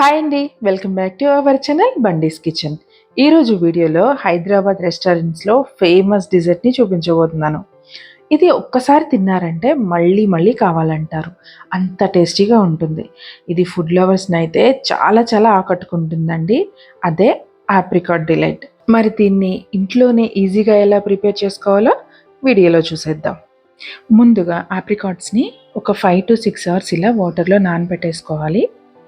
Hi అండి welcome back to our channel Bandi's kitchen ఈరోజు వీడియోలో హైదరాబాద్ రెస్టారెంట్స్లో ఫేమస్ డిజర్ట్ని చూపించబోతున్నాను. ఇది ఒక్కసారి తిన్నారంటే మళ్ళీ మళ్ళీ కావాలంటారు. అంత టేస్టీగా ఉంటుంది. ఇది ఫుడ్ లవర్స్ని అయితే చాలా చాలా ఆకట్టుకుంటుందండి. అదే ఆప్రికాట్ డిలైట్ మరి దీన్ని ఇంట్లోనే ఈజీగా ఎలా ప్రిపేర్ చేసుకోవాలో వీడియోలో చూసేద్దాం. ముందుగా ఆప్రికాట్స్ని ఒక ఫైవ్ టు సిక్స్ అవర్స్ ఇలా వాటర్లో నానబెట్టేసుకోవాలి.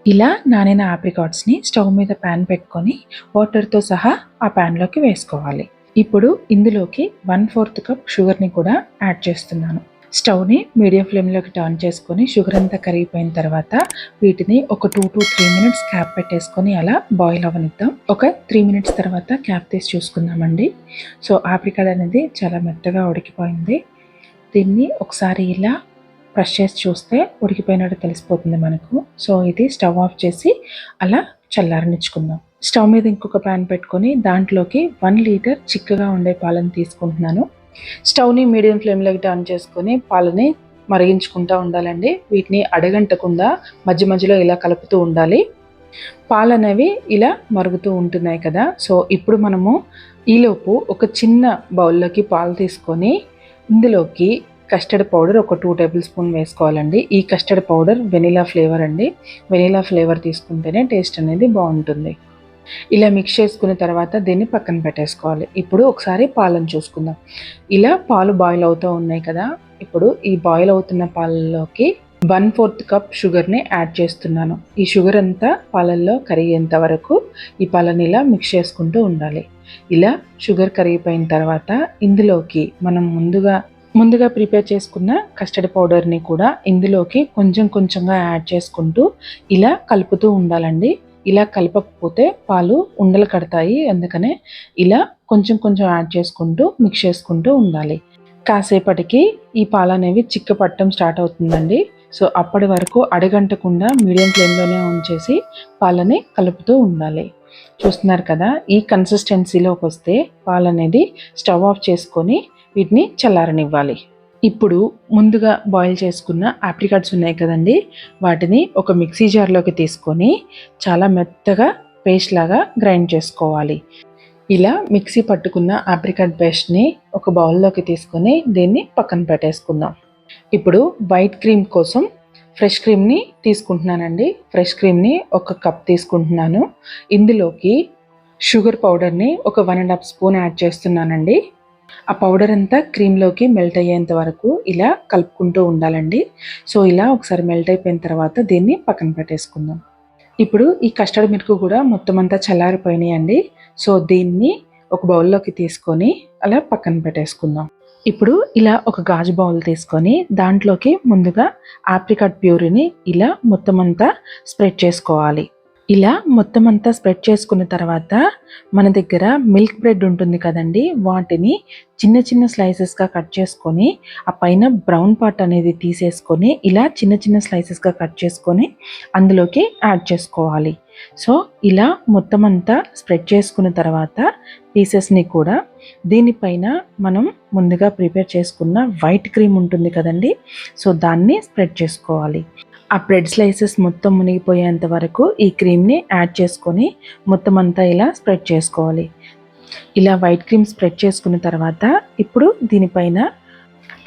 ఇలా నానిన ఆప్రికాట్స్ని స్టవ్ మీద ప్యాన్ పెట్టుకొని వాటర్తో సహా ఆ ప్యాన్లోకి వేసుకోవాలి. ఇప్పుడు ఇందులోకి వన్ ఫోర్త్ కప్ షుగర్ని కూడా యాడ్ చేస్తున్నాను. స్టవ్ని మీడియం ఫ్లేమ్లోకి టర్న్ చేసుకొని షుగర్ అంతా కరిగిపోయిన తర్వాత వీటిని ఒక two to three minutes cap పెట్టేసుకొని అలా బాయిల్ అవ్వనిద్దాం ఒక త్రీ మినిట్స్ తర్వాత క్యాప్ తీసి చూసుకుందామండి. సో ఆప్రికాడ్ అనేది చాలా మెత్తగా ఉడికిపోయింది. దీన్ని ఒకసారి ఇలా ప్రెస్ చేసి చూస్తే ఉడికిపోయినట్టు తెలిసిపోతుంది మనకు. సో ఇది స్టవ్ ఆఫ్ చేసి అలా చల్లారనిచ్చుకుందాం. స్టవ్ మీద ఇంకొక ప్యాన్ పెట్టుకొని దాంట్లోకి వన్ లీటర్ చిక్కగా ఉండే పాలను తీసుకుంటున్నాను. స్టవ్ని మీడియం ఫ్లేమ్లోకి టర్న్ చేసుకొని పాలని మరిగించుకుంటూ ఉండాలండి. వీటిని అడగంటకుండా మధ్య మధ్యలో ఇలా కలుపుతూ ఉండాలి. పాలు అనేవి ఇలా మరుగుతూ ఉంటున్నాయి కదా. సో ఇప్పుడు మనము ఈలోపు ఒక చిన్న బౌల్లోకి పాలు తీసుకొని ఇందులోకి కస్టర్డ్ పౌడర్ ఒక టూ టేబుల్ స్పూన్ వేసుకోవాలండి. ఈ కస్టర్డ్ పౌడర్ వెనిలా ఫ్లేవర్ అండి. వెనిలా ఫ్లేవర్ తీసుకుంటేనే టేస్ట్ అనేది బాగుంటుంది. ఇలా మిక్స్ చేసుకున్న తర్వాత దీన్ని పక్కన పెట్టేసుకోవాలి. ఇప్పుడు ఒకసారి పాలను చూసుకుందాం. ఇలా పాలు బాయిల్ అవుతూ ఉన్నాయి కదా ఇప్పుడు ఈ బాయిల్ అవుతున్న పాలలోకి వన్ ఫోర్త్ కప్ షుగర్ని యాడ్ చేస్తున్నాను. ఈ షుగర్ అంతా పాలల్లో కరిగేంత వరకు ఈ పాలని ఇలా మిక్స్ చేసుకుంటూ ఉండాలి. ఇలా షుగర్ కరిగిపోయిన తర్వాత ఇందులోకి మనం ముందుగా ముందుగా ప్రిపేర్ చేసుకున్న కస్టర్డ్ పౌడర్ని కూడా ఇందులోకి కొంచెం కొంచెంగా యాడ్ చేసుకుంటూ ఇలా కలుపుతూ ఉండాలండి. ఇలా కలపకపోతే పాలు ఉండలు కడతాయి. అందుకనే ఇలా కొంచెం కొంచెం యాడ్ చేసుకుంటూ మిక్స్ చేసుకుంటూ ఉండాలి. కాసేపటికి ఈ పాలు అనేవి చిక్క పట్టడం స్టార్ట్ అవుతుందండి. సో అప్పటి వరకు అడగంటకుండా మీడియం ఫ్లేమ్లోనే ఉంచేసి పాలని కలుపుతూ ఉండాలి. చూస్తున్నారు కదా ఈ కన్సిస్టెన్సీలోకి వస్తే పాలు అనేది స్టవ్ ఆఫ్ చేసుకొని వీటిని చల్లారనివ్వాలి. ఇప్పుడు ముందుగా బాయిల్ చేసుకున్న ఆప్రికాట్స్ ఉన్నాయి కదండి. వాటిని ఒక మిక్సీ జార్లోకి తీసుకొని చాలా మెత్తగా పేస్ట్ లాగా గ్రైండ్ చేసుకోవాలి. ఇలా మిక్సీ పట్టుకున్న ఆప్రికాట్ పేస్ట్ని ఒక బౌల్లోకి తీసుకొని దీన్ని పక్కన పెట్టేసుకుందాం. ఇప్పుడు వైట్ క్రీమ్ కోసం ఫ్రెష్ క్రీమ్ని తీసుకుంటున్నానండి. ఫ్రెష్ క్రీమ్ని ఒక కప్ తీసుకుంటున్నాను. ఇందులోకి షుగర్ పౌడర్ని ఒక one and half spoon add చేస్తున్నానండి. ఆ పౌడర్ అంతా క్రీమ్లోకి మెల్ట్ అయ్యేంత వరకు ఇలా కలుపుకుంటూ ఉండాలండి. సో ఇలా ఒకసారి మెల్ట్ అయిపోయిన తర్వాత దీన్ని పక్కన పెట్టేసుకుందాం. ఇప్పుడు ఈ కస్టర్డ్ మిల్క్ కూడా మొత్తం అంతా చల్లారిపోయినాయి అండి సో దీన్ని ఒక బౌల్లోకి తీసుకొని అలా పక్కన పెట్టేసుకుందాం. ఇప్పుడు ఇలా ఒక గాజు బౌల్ తీసుకొని దాంట్లోకి ముందుగా ఆప్రికాట్ ప్యూరిని ఇలా మొత్తం అంతా స్ప్రెడ్ చేసుకోవాలి. ఇలా మొత్తం అంతా స్ప్రెడ్ చేసుకున్న తర్వాత మన దగ్గర మిల్క్ బ్రెడ్ ఉంటుంది కదండి వాటిని చిన్న చిన్న స్లైసెస్గా కట్ చేసుకొని ఆ పైన బ్రౌన్ పార్ట్ అనేది తీసేసుకొని ఇలా చిన్న చిన్న స్లైసెస్గా కట్ చేసుకొని అందులోకి యాడ్ చేసుకోవాలి. సో ఇలా మొత్తం అంతా స్ప్రెడ్ చేసుకున్న తర్వాత పీసెస్ని కూడా దీనిపైన మనం ముందుగా ప్రిపేర్ చేసుకున్న వైట్ క్రీమ్ ఉంటుంది కదండి సో దాన్ని స్ప్రెడ్ చేసుకోవాలి. ఆ బ్రెడ్ స్లైసెస్ మొత్తం మునిగిపోయేంత వరకు ఈ క్రీమ్ని యాడ్ చేసుకొని మొత్తం అంతా ఇలా స్ప్రెడ్ చేసుకోవాలి. ఇలా వైట్ క్రీమ్ స్ప్రెడ్ చేసుకున్న తర్వాత ఇప్పుడు దీనిపైన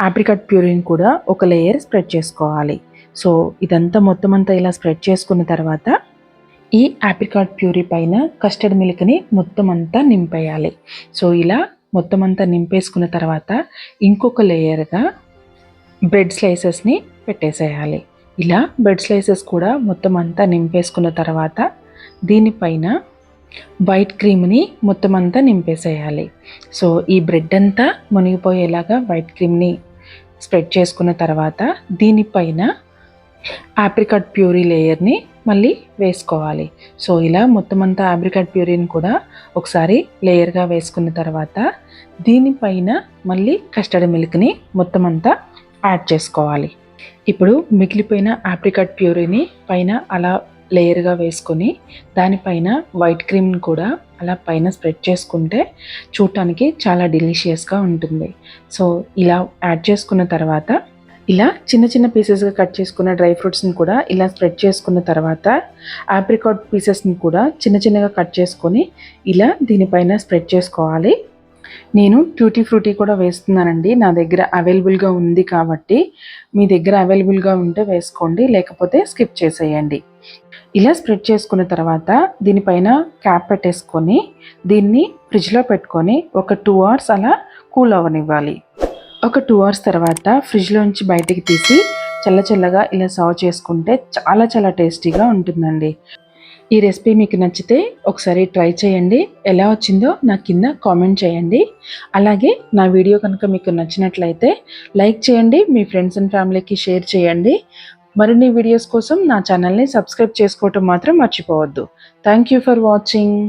ఆప్రికట్ ప్యూరిన్ కూడా ఒక లేయర్ స్ప్రెడ్ చేసుకోవాలి. సో ఇదంతా మొత్తం అంతా ఇలా స్ప్రెడ్ చేసుకున్న తర్వాత ఈ ఆప్రికాట్ ప్యూరీ పైన కస్టర్డ్ మిల్క్ని మొత్తం అంతా నింపేయాలి. సో ఇలా మొత్తం అంతా నింపేసుకున్న తర్వాత ఇంకొక లేయర్గా బ్రెడ్ స్లైసెస్ని పెట్టేసేయాలి. ఇలా బెడ్ స్లైసెస్ కూడా మొత్తం అంతా నింపేసుకున్న తర్వాత దీనిపైన వైట్ క్రీమ్ని మొత్తం అంతా నింపేసేయాలి. సో ఈ బ్రెడ్ అంతా మునిగిపోయేలాగా వైట్ క్రీమ్ని స్ప్రెడ్ చేసుకున్న తర్వాత దీనిపైన ఆప్రికట్ ప్యూరీ లేయర్ని మళ్ళీ వేసుకోవాలి. సో ఇలా మొత్తం అంతా ఆప్రికట్ ప్యూరీని కూడా ఒకసారి లేయర్గా వేసుకున్న తర్వాత దీనిపైన మళ్ళీ కస్టర్డ్ మిల్క్ని మొత్తం అంతా యాడ్ చేసుకోవాలి. ఇప్పుడు మిగిలిపోయిన ఆప్రికట్ ప్యూరీని పైన అలా లేయర్గా వేసుకొని దానిపైన వైట్ క్రీమ్ కూడా అలా పైన స్ప్రెడ్ చేసుకుంటే చూడటానికి చాలా డెలిషియస్గా ఉంటుంది. సో ఇలా యాడ్ చేసుకున్న తర్వాత ఇలా చిన్న చిన్న పీసెస్గా కట్ చేసుకున్న డ్రై ఫ్రూట్స్ని కూడా ఇలా స్ప్రెడ్ చేసుకున్న తర్వాత ఆప్రికాట్ పీసెస్ని కూడా చిన్న చిన్నగా కట్ చేసుకొని ఇలా దీనిపైన స్ప్రెడ్ చేసుకోవాలి. నేను ట్యూటీ ఫ్రూటీ కూడా వేస్తున్నానండి. నా దగ్గర అవైలబుల్గా ఉంది కాబట్టి మీ దగ్గర అవైలబుల్గా ఉంటే వేసుకోండి లేకపోతే స్కిప్ చేసేయండి. ఇలా స్ప్రెడ్ చేసుకున్న తర్వాత దీనిపైన క్యాప్ పెట్టేసుకొని దీన్ని ఫ్రిడ్జ్లో పెట్టుకొని ఒక టూ అవర్స్ అలా కూల్ అవ్వనివ్వాలి. ఒక టూ అవర్స్ తర్వాత ఫ్రిడ్జ్లోంచి బయటికి తీసి చల్ల చల్లగా ఇలా సర్వ్ చేసుకుంటే చాలా చాలా టేస్టీగా ఉంటుందండి. ఈ రెసిపీ మీకు నచ్చితే ఒకసారి ట్రై చేయండి. ఎలా వచ్చిందో నా కింద కామెంట్ చేయండి. అలాగే నా వీడియో కనుక మీకు నచ్చినట్లయితే లైక్ చేయండి మీ ఫ్రెండ్స్ అండ్ ఫ్యామిలీకి షేర్ చేయండి. మరిన్ని వీడియోస్ కోసం నా ఛానల్ని సబ్స్క్రైబ్ చేసుకోవటం మాత్రం మర్చిపోవద్దు. Thank you for watching.